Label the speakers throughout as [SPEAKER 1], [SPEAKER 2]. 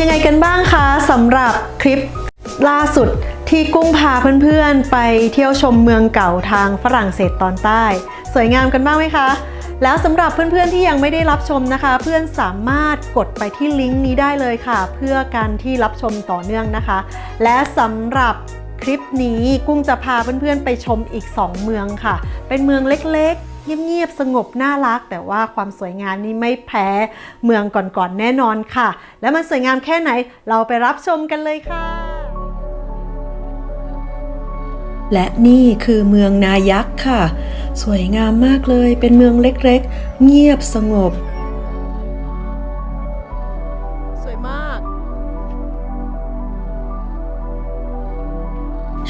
[SPEAKER 1] ยังกันบ้างคะสำหรับคลิปล่าสุดที่กุ้งพาเพื่อนๆ ไปเที่ยวชมเมืองเก่าทางฝรั่งเศสตอนใต้ สวยงามกันบ้างไหมคะ แล้วสำหรับเพื่อนๆที่ยังไม่ได้รับชมนะคะ เพื่อนสามารถกดไปที่ลิงก์นี้ได้เลยค่ะ เพื่อการที่รับชมต่อเนื่องนะคะ และสำหรับคลิปนี้กุ้งจะพาเพื่อนๆไปชมอีก 2 เมืองค่ะ เป็นเมืองเล็กๆ เงียบๆสงบน่ารัก แต่ว่าความสวยงามนี่ไม่แพ้เมืองก่อนๆแน่นอนค่ะ แล้วมันสวยงามแค่ไหนเราไปรับชมกันเลยค่ะ และนี่คือเมืองนายักษ์ค่ะ สวยงามมากเลยเป็นเมืองเล็กๆ เงียบสงบ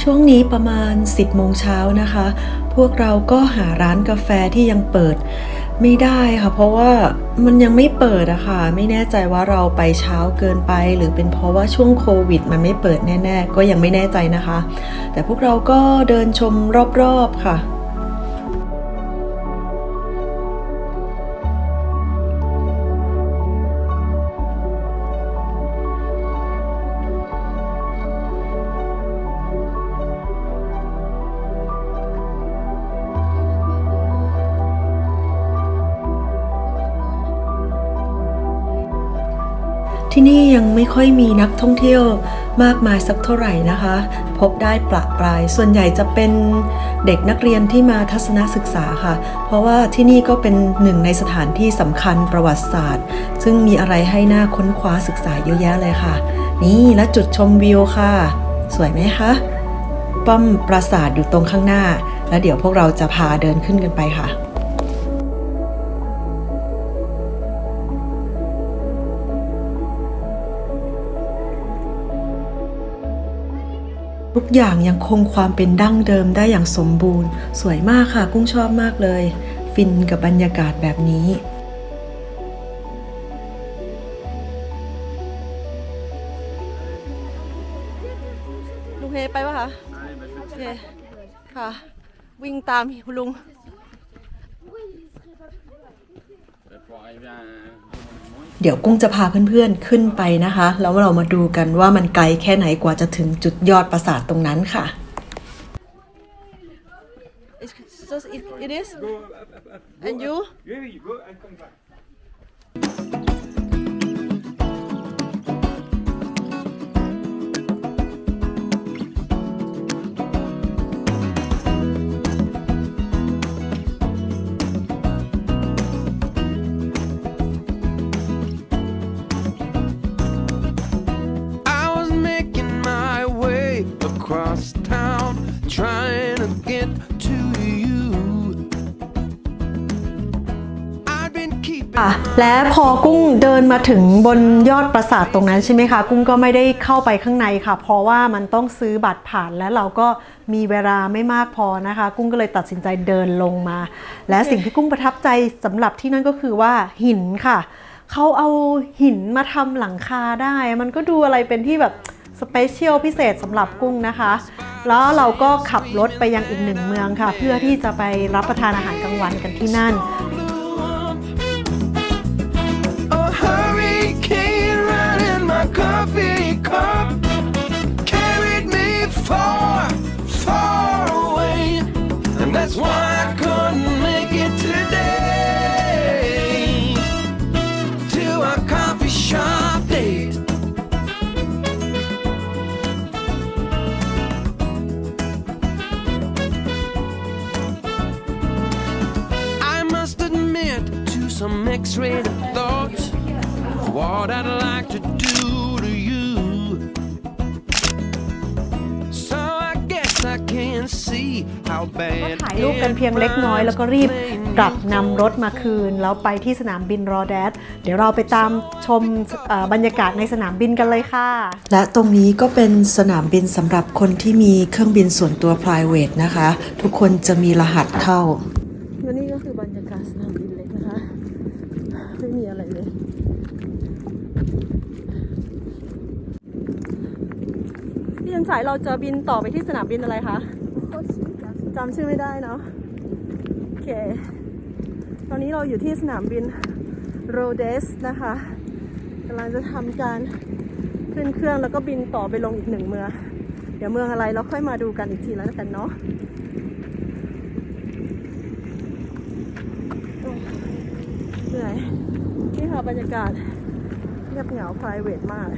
[SPEAKER 1] ช่วงนี้ประมาณ 10โมงเช้านะคะ พวกเราก็หาร้านกาแฟที่ยังเปิดไม่ได้ค่ะ เพราะว่ามันยังไม่เปิดอะค่ะ ไม่แน่ใจว่าเราไปเช้าเกินไป หรือเป็นเพราะว่าช่วงโควิด มันไม่เปิดแน่ ๆ ก็ยังไม่แน่ใจนะคะ แต่พวกเราก็เดินชมรอบๆค่ะ ที่นี่ยังไม่ค่อยมีนักท่องเที่ยวมากมายสักเท่าไหร่นะคะ พบได้ปละปลาย ส่วนใหญ่จะเป็นเด็กนักเรียนที่มาทัศนศึกษาค่ะ เพราะว่าที่นี่ก็เป็นหนึ่งในสถานที่สำคัญประวัติศาสตร์ ซึ่งมีอะไรให้หน่าค้นคว้าศึกษาเยอะแยะเลยค่ะ นี่และจุดชมวิวค่ะ สวยไหมคะป้อมปราสาทอยู่ตรงข้างหน้า แล้วเดี๋ยวพวกเราจะพาเดินขึ้นกันไปค่ะ ทุกอย่างยังคงความเป็นดั้งเดิมได้อย่างสมบูรณ์ สวยมากค่ะกุ้งชอบมากเลย ฟินกับบรรยากาศแบบนี้ลุงเฮไปปะคะโอเคค่ะ วิ่งตามคุณลุง เดี๋ยวกุ้งจะพาเพื่อนๆขึ้นไปนะคะ แล้วเรามาดูกันว่ามันไกลแค่ไหนกว่าจะถึงจุดยอดปราสาทตรงนั้นค่ะ It is and you
[SPEAKER 2] Yeah, you go and come back.
[SPEAKER 3] Across town, trying to get to you. I've been keeping
[SPEAKER 1] อะและพอกุ้งเดินมาถึงบนยอดปราสาทตรงนั้นใช่ไหมคะ กุ้งก็ไม่ได้เข้าไปข้างในค่ะ เพราะว่ามันต้องซื้อบัตรผ่านและเราก็มีเวลาไม่มากพอนะคะ กุ้งก็เลยตัดสินใจเดินลงมา และสิ่งที่กุ้งประทับใจสำหรับที่นั่นก็คือว่าหินค่ะ เขาเอาหินมาทำหลังคาได้ มันก็ดูอะไรเป็นที่แบบ สเปเชียลพิเศษสำหรับกุ้งนะคะ แล้วเราก็ขับรถไปยังอีกหนึ่งเมืองค่ะ เพื่อที่จะไปรับประทานอาหารกลางวันกันที่นั่น
[SPEAKER 3] coffee cup
[SPEAKER 1] ถ่ายรูปกันเพียงเล็กน้อย แล้วก็รีบกลับนำรถมาคืน แล้วไปที่สนามบินรอแดดเดี๋ยวเราไปตามชมเอ่อบรรยากาศในสนามบินกันเลยค่ะ และตรงนี้ก็เป็นสนามบินสำหรับคนที่มีเครื่องบินส่วนตัว private นะคะ ทุกคนจะมีรหัสเข้าและนี่ก็คือบรรยากาศสนามบินเล็กนะคะ ไม่มีอะไรเลยพี่ยันสายเราจะบินต่อไปที่สนามบินอะไรคะ จำชื่อไม่ได้เนาะโอเค ตอนนี้เราอยู่ที่สนามบินโรเดสนะคะกำลังจะทำการขึ้นเครื่องแล้วก็บินต่อไปลงอีกหนึ่งเมือง เดี๋ยวเมืองอะไรเราค่อยมาดูกันอีกทีแล้วกันเนาะเหนื่อยนี่ค่ะบรรยากาศเงียบเหงา private มาก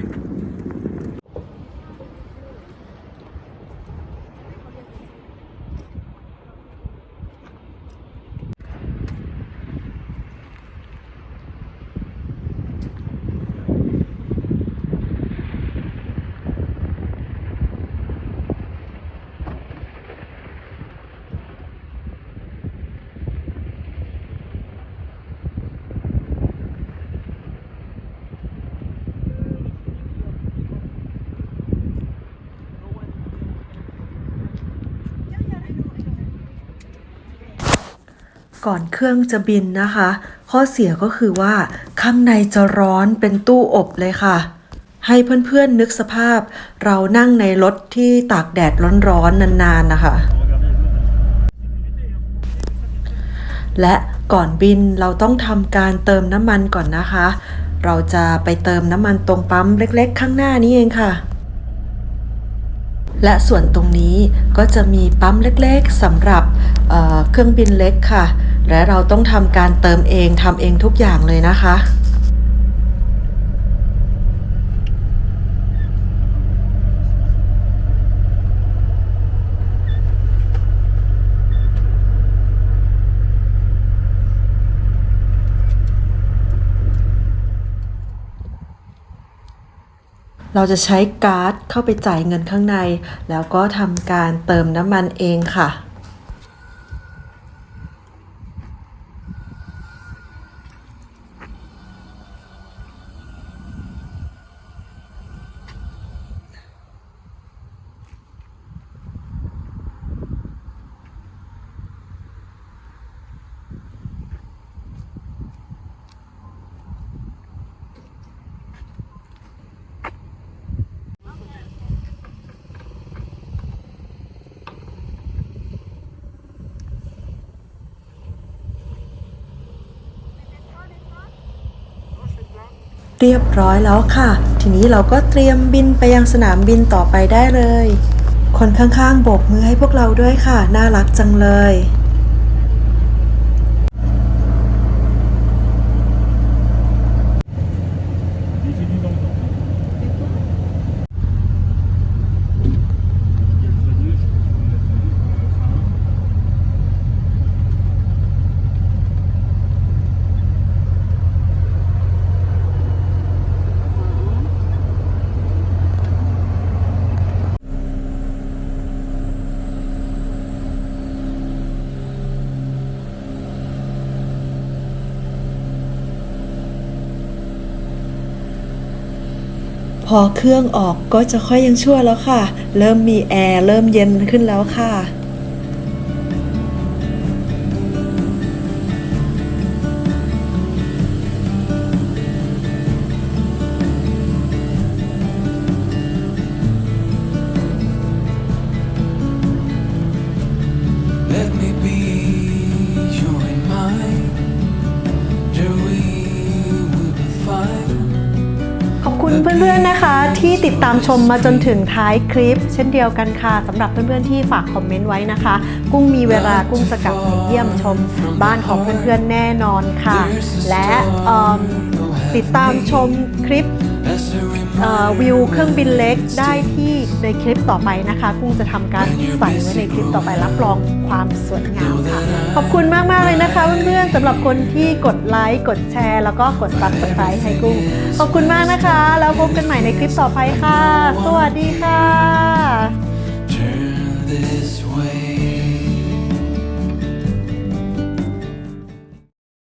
[SPEAKER 2] ก่อนเครื่องจะบินนะคะ ข้อเสียก็คือว่าข้างในจะร้อนเป็นตู้อบเลยค่ะ ให้เพื่อนๆนึกสภาพ เรานั่งในรถที่ตากแดดร้อนๆนานๆนะคะ และก่อนบินเราต้องทำการเติมน้ำมันก่อนนะคะ เราจะไปเติมน้ำมันตรงปั๊มเล็กๆ ข้างหน้านี้เองค่ะ และส่วนตรงนี้ก็จะมีปั๊มเล็กๆสำหรับเเครื่องบินเล็กค่ะ และเราต้องทำการเติมเองทำเองทุกอย่างเลยนะคะ เราจะใช้การ์ดเข้าไปจ่ายเงินข้างใน แล้วก็ทำการเติมน้ำมันเองค่ะ เรียบร้อยแล้วค่ะ ทีนี้เราก็เตรียมบินไปยังสนามบินต่อไปได้เลย คนข้างๆโบกมือให้พวกเราด้วยค่ะ น่ารักจังเลย พอเครื่องออกก็จะค่อยยังชั่วแล้วค่ะ เริ่มมีแอร์เริ่มเย็นขึ้นแล้วค่ะ
[SPEAKER 1] ที่ติดตามชมมาจนถึงท้ายคลิป เช่นเดียวกันค่ะสำหรับเพื่อนๆที่ฝากคอมเมนต์ไว้นะคะ กุ้งมีเวลากุ้งจะกลับไปเยี่ยมชมบ้านของเพื่อนๆแน่นอนค่ะ และติดตามชมคลิปวิวเครื่องบินเล็กได้ที่ในคลิปต่อไปนะคะ กุ้งจะทำการใส่ไว้ในคลิปต่อไปรับรองความสวยงามค่ะ ขอบคุณมากๆเลยนะคะเพื่อนๆสำหรับคนที่กดไลค์กดแชร์ แล้วก็กดซับสไครต์ให้กุ้ง ขอบคุณมากนะคะ แล้วพบกันใหม่ในคลิปต่อไปค่ะ สวัสดีค่ะ
[SPEAKER 3] Turn this way.